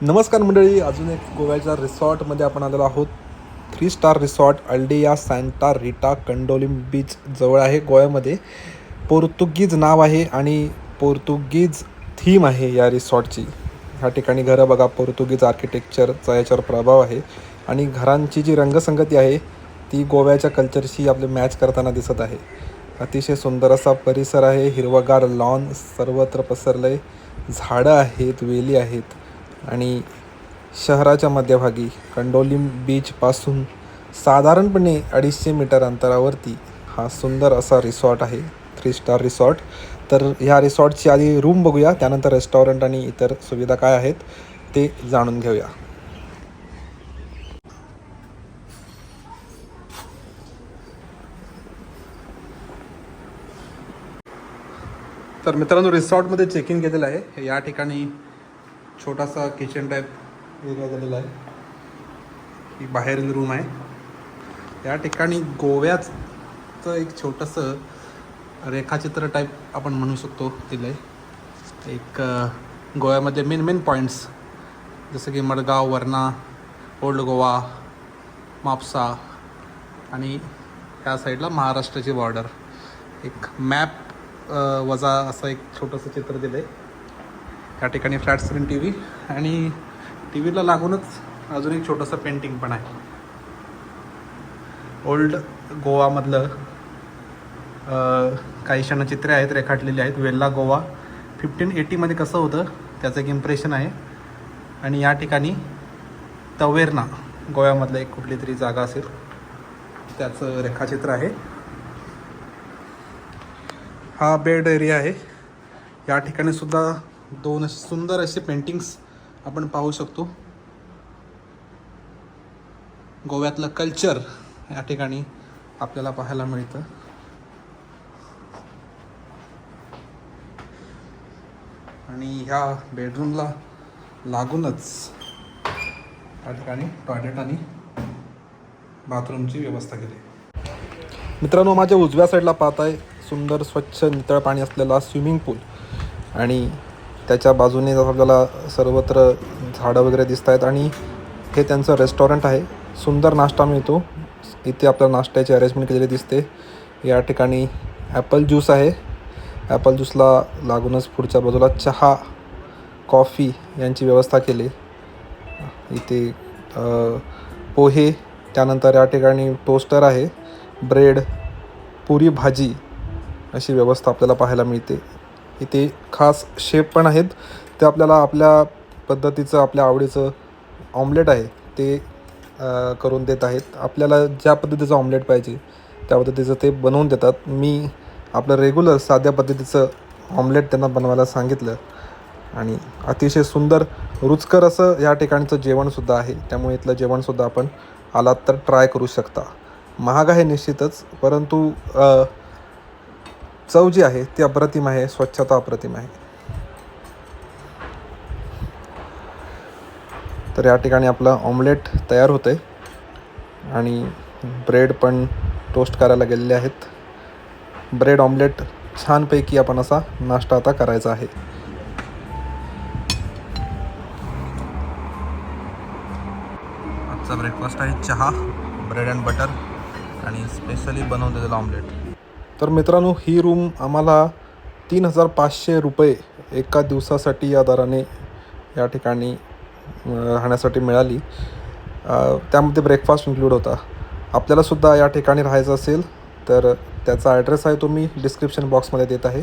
नमस्कार मंडळी अजून एक गोव्याच्या रिसॉर्टमध्ये आपण आलेलो आहोत. Three star resort Aldeia Santa Rita Candolim beach जवळ आहे गोव्यामध्ये. पोर्तुगीज नाव आहे आणि पोर्तुगीज थीम आहे या रिसॉर्टची. ह्या ठिकाणी घरं बघा पोर्तुगीज आर्किटेक्चरचा याच्यावर प्रभाव आहे. आणि घरांची जी रंगसंगती आहे ती गोव्याच्या कल्चरशी आपले मॅच करताना दिसत आहे. अतिशय सुंदर असा परिसर आहे हिरवगार लॉन सर्वत्र पसरलं आहे झाडं आहेत वेली आहेत. आणि शहराच्या मध्यभागी कंडोलिम बीचपासून साधारणपणे अडीचशे मीटर अंतरावरती हा सुंदर असा रिसॉर्ट आहे. Three star resort. तर ह्या रिसॉर्टची आधी रूम बघूया त्यानंतर रेस्टॉरंट आणि इतर सुविधा काय आहेत ते जाणून घेऊया. तर मित्रांनो रिसॉर्टमध्ये चेक इन केलेलं आहे या ठिकाणी छोटासा किचन टाईप एरिया झालेला आहे. ही बाहेरील रूम आहे. या ठिकाणी गोव्याचं एक छोटंसं रेखाचित्र टाईप आपण म्हणू शकतो दिलं आहे एक गोव्यामध्ये मेन मेन पॉईंट्स जसं की मडगाव वरणा ओल्ड गोवा मापसा आणि ह्या साईडला महाराष्ट्राची बॉर्डर एक मॅप वजा असं एक छोटंसं चित्र दिलं आहे त्या ठिकाणी फ्लॅट स्क्रीन टी व्ही आणि टी व्हीला लागूनच अजून एक छोटंसं पेंटिंग पण आहे. ओल्ड गोवामधलं काही क्षणचित्रे आहेत रेखाटलेली आहेत. वेल्ला गोवा. फिफ्टीन एटीमध्ये कसं होतं त्याचं एक इम्प्रेशन आहे. आणि या ठिकाणी तवेरना गोव्यामधलं एक कुठली तरी जागा असेल त्याचं रेखाचित्र आहे. हा बेड एरिया आहे. या ठिकाणी सुद्धा दोन असे सुंदर असे पेंटिंग्स आपण पाहू शकतो. गोव्यातलं कल्चर या ठिकाणी आपल्याला पाहायला मिळतं. आणि ह्या बेडरूमला लागूनच या ठिकाणी टॉयलेट आणि बाथरूमची व्यवस्था केली. मित्रांनो माझ्या उजव्या साईडला पाहताय सुंदर स्वच्छ नितळ पाणी असलेला स्विमिंग पूल आणि त्याच्या बाजूने आपल्याला सर्वत्र झाडं वगैरे दिसत आहेत आणि हे त्यांचं रेस्टॉरंट आहे. सुंदर नाश्ता मिळतो. इथे आपल्याला नाश्त्याची अरेंजमेंट केलेली दिसते. या ठिकाणी ॲपल ज्यूस आहे. ॲपल ज्यूसला लागूनच पुढच्या बाजूला चहा कॉफी यांची व्यवस्था केली. इथे पोहे त्यानंतर या ठिकाणी टोस्टर आहे. ब्रेड पुरी भाजी अशी व्यवस्था आपल्याला पाहायला मिळते. इथे खास शेप पण आहेत. ते आपल्याला आपल्या पद्धतीचं आपल्या आवडीचं ऑमलेट आहे ते करून देत आहेत. आपल्याला ज्या पद्धतीचं ऑमलेट पाहिजे त्या पद्धतीचं ते बनवून देतात. मी आपलं रेग्युलर साध्या पद्धतीचं ऑमलेट त्यांना बनवायला सांगितलं. आणि अतिशय सुंदर रुचकर असं या ठिकाणचं जेवणसुद्धा आहे. त्यामुळे इथलं जेवणसुद्धा आपण आलात तर ट्राय करू शकता. महाग आहे निश्चितच परंतु चव जी आहे ती अप्रतिम आहे स्वच्छता अप्रतिम आहे. तर या ठिकाणी आपलं ऑमलेट तयार होतं आहे आणि ब्रेड पण टोस्ट करायला गेलेले आहेत. ब्रेड ऑमलेट छानपैकी आपण असा नाश्ता आता करायचा आहे. आजचा ब्रेकफास्ट आहे चहा ब्रेड अँड बटर आणि स्पेशली बनवलेलं ऑमलेट तर मित्रांनो ही रूम आम्हाला तीन हजार पाचशे रुपये एका दिवसासाठी या दराने या ठिकाणी राहण्यासाठी मिळाली. त्यामध्ये ब्रेकफास्ट इन्क्लूड होता. आपल्यालासुद्धा या ठिकाणी राहायचं असेल तर त्याचा ॲड्रेस आहे तो मी डिस्क्रिप्शन बॉक्समध्ये देत आहे.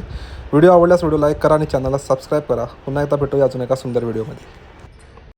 व्हिडिओ आवडल्यास व्हिडिओ लाईक करा आणि चॅनलला सबस्क्राईब करा. पुन्हा एकदा भेटूया अजून एका सुंदर व्हिडिओमध्ये